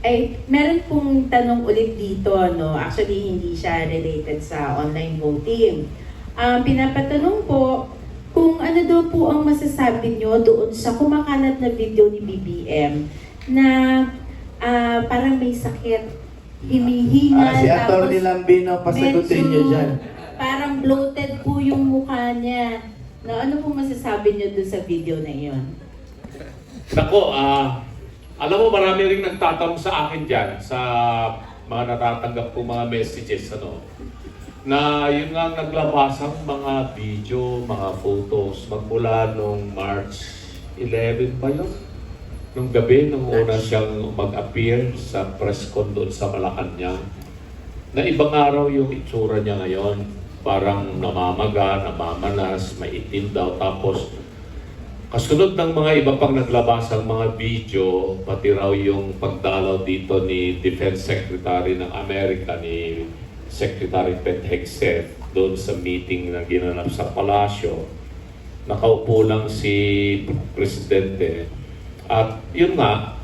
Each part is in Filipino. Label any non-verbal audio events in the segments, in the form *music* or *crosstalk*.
Ay, meron pong tanong ulit dito, no? Actually, hindi siya related sa online voting. Um, pinapatanong po, kung ano daw po ang masasabi nyo doon sa kumakalat na video ni BBM na ah, parang may sakit, hinihinga, Ah, si Atty. Lambino, pasagutin medyo dyan. Parang bloated po yung mukha niya. No, ano po masasabi niyo doon sa video na iyon? Nako, ah, alam mo marami ring nagtatanong sa akin dyan sa mga natatanggap ko mga messages, ano, na yun nga ang naglabas ang mga video, mga photos, magmula nung March 11 ba yun? Nung gabi, nung una siyang mag-appear sa press con doon sa Malacanang, na ibang araw yung itsura niya ngayon. Parang namamaga, namamanas, maitim daw. Tapos, kasunod ng mga iba pang naglabas ang mga video, pati raw yung pagdalaw dito ni Defense Secretary ng Amerika, ni Secretary Pete Hegseth, doon sa meeting na ginanap sa palasyo. Nakaupo lang si Presidente. At yun nga,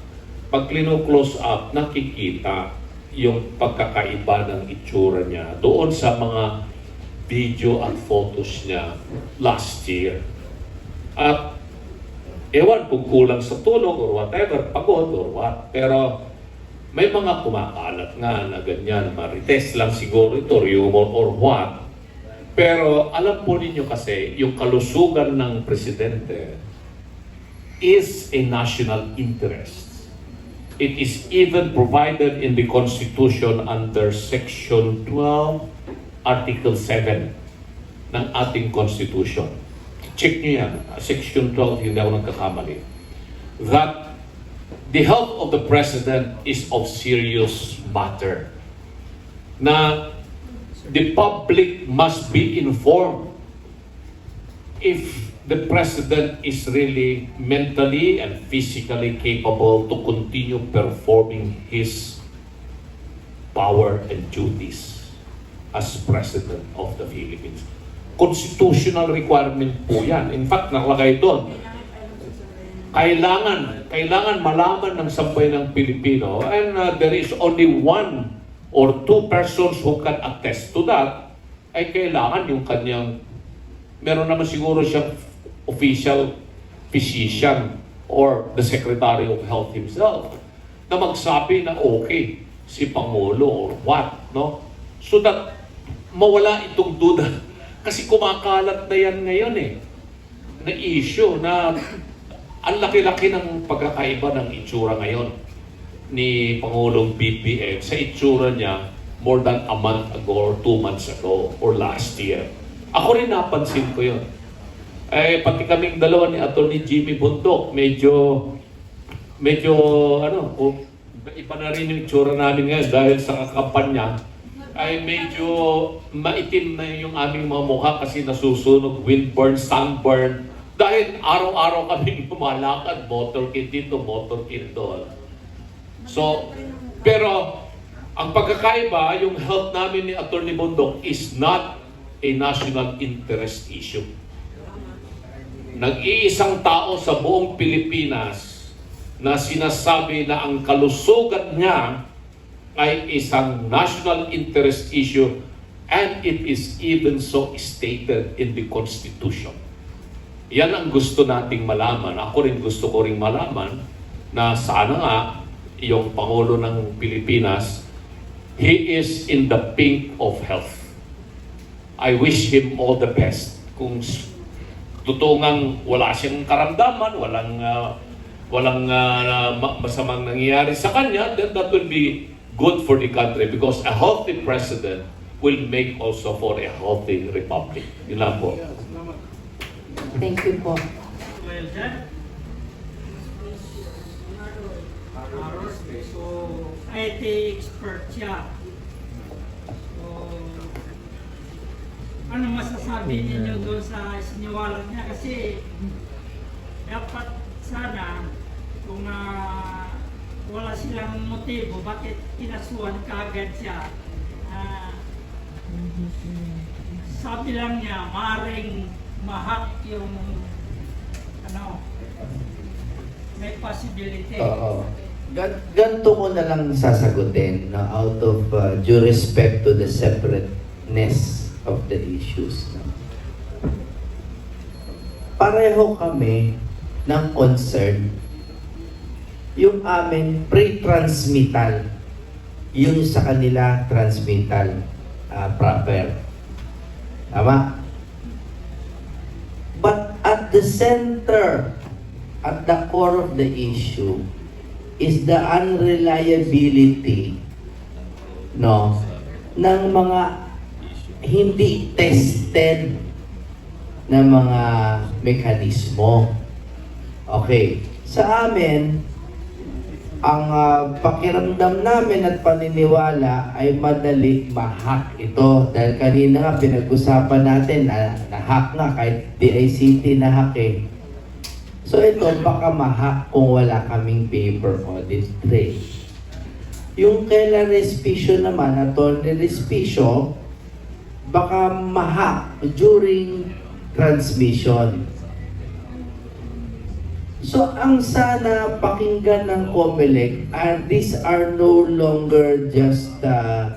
pag close up, nakikita yung pagkakaiba ng itsura niya doon sa mga video at photos niya last year. At ewan kung kulang sa tulog or whatever, pagod or what. Pero may mga kumakalat nga na ganyan, marites lang siguro ito, rumor or what. Pero alam po ninyo kasi, yung kalusugan ng presidente is a national interest. It is even provided in the Constitution under Section 12, Article 7 ng ating Constitution. Check nyo yan. Section 12, hindi ako nagkakamali. That the health of the President is of serious matter. Na the public must be informed if the president is really mentally and physically capable to continue performing his power and duties as president of the Philippines. Constitutional requirement po yan. In fact, nakalagay doon, kailangan, kailangan malaman ng sampay ng Pilipino and uh, there is only one or two persons who can attest to that ay kailangan yung kanyang meron naman siguro siyang official physician or the Secretary of Health himself na magsabi na okay si Pangulo or what, no? So that mawala itong duda. Kasi kumakalat na yan ngayon eh. Na issue na ang laki-laki ng pagkakaiba ng itsura ngayon ni Pangulong BBM sa itsura niya more than a month ago or two months ago or last year. Ako rin napansin ko yun. Eh, pati kaming dalawa ni Atty. Jimmy Bundok, medyo, medyo, ano, iba na rin yung itsura namin ngayon dahil sa kampanya, ay medyo maitim na yung aming mga mukha kasi nasusunog, windburn, sunburn. Dahil araw-araw kami *laughs* lumalakad, motorcade dito, motorcade doon. So, pero ang pagkakaiba, yung health namin ni Atty. Bundok is not a national interest issue. Nag-iisang tao sa buong Pilipinas na sinasabi na ang kalusugan niya ay isang national interest issue and it is even so stated in the Constitution. Yan ang gusto nating malaman. Ako rin gusto ko rin malaman na sana nga yung Pangulo ng Pilipinas, he is in the pink of health. I wish him all the best. Kung totoo ngang wala siyang karamdaman, walang ah, walang ma- masamang nangyayari sa kanya, then that will be good for the country because a healthy president will make also for a healthy republic. Yun lang po. Thank you po. Well done. So, IT expert siya. So, ano masasabi ninyo doon sa siniwalat niya? Kasi, dapat sana, kung ah, wala silang motibo, bakit kinasuhan kaagad siya? Ah, sabi lang niya, maring mahak yung ano, may possibility. Oo. Gan- ganito ko na lang sasagutin no, out of uh, due respect to the separateness of the issues. No? Pareho kami ng concern. Yung amin pre-transmittal, yung sa kanila transmittal uh, proper. Tama? But at the center, at the core of the issue, is the unreliability no ng mga hindi tested na mga mekanismo. Okay. Sa amin, ang ah, pakiramdam namin at paniniwala ay madali ma-hack ito. Dahil kanina nga pinag-usapan natin na na-hack nga kahit DICT na-hack eh. So ito baka ma-hack kung wala kaming paper audit trail. Yung kay Respicio naman, Atty. Respicio, baka ma-hack during transmission. So, ang sana pakinggan ng COMELEC are these are no longer just uh,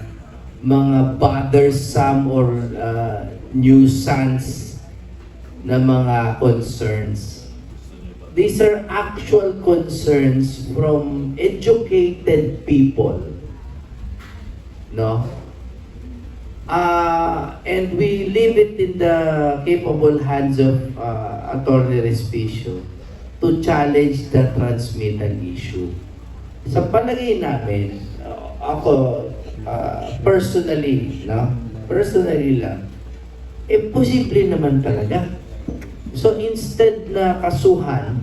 mga bothersome or uh, nuisance na mga concerns. These are actual concerns from educated people. No? Uh, and we leave it in the capable hands of uh, Attorney Respicio to challenge the transmittal issue. Sa palagay namin, uh, ako uh, personally, no? personally lang, eh posible naman talaga. So instead na kasuhan,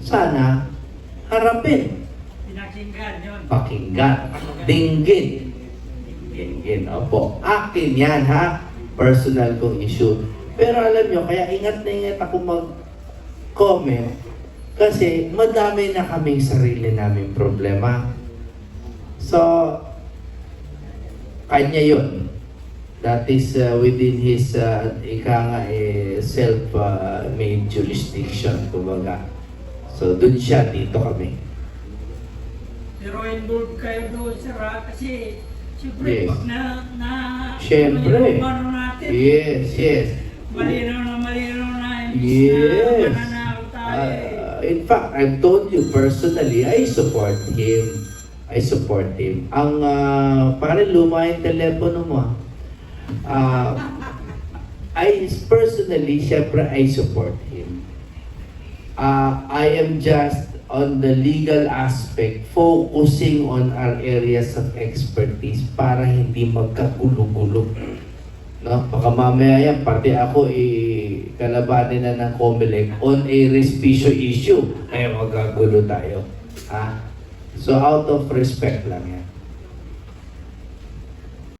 sana harapin, Pinakinggan yun. pakinggan, dinggin. Dinggin, opo. Akin yan ha, personal kong issue. Pero alam nyo, kaya ingat na ingat ako mag-comment kasi madami na kaming sarili naming problema. So, kanya yun. That is uh, within his, uh, ika nga, eh, self-made jurisdiction, kumbaga. So, dun siya, dito kami. Pero involved kayo doon, sir, kasi siyempre Yes. pag na, na Siyempre. natin, Yes, yes. malinaw na malinaw na Yes. na eh. Uh, in fact, I've told you personally, I support him. I support him. Ang uh, pare luma yung telepono mo. Uh, I personally, syempre, I support him. Uh, I am just on the legal aspect, focusing on our areas of expertise para hindi magkagulo-gulo. No? Baka mamaya yan, pati ako eh, kalabanin na ng COMELEC on a respicio issue. Ay, magagulo tayo. Ha? So, out of respect lang yan.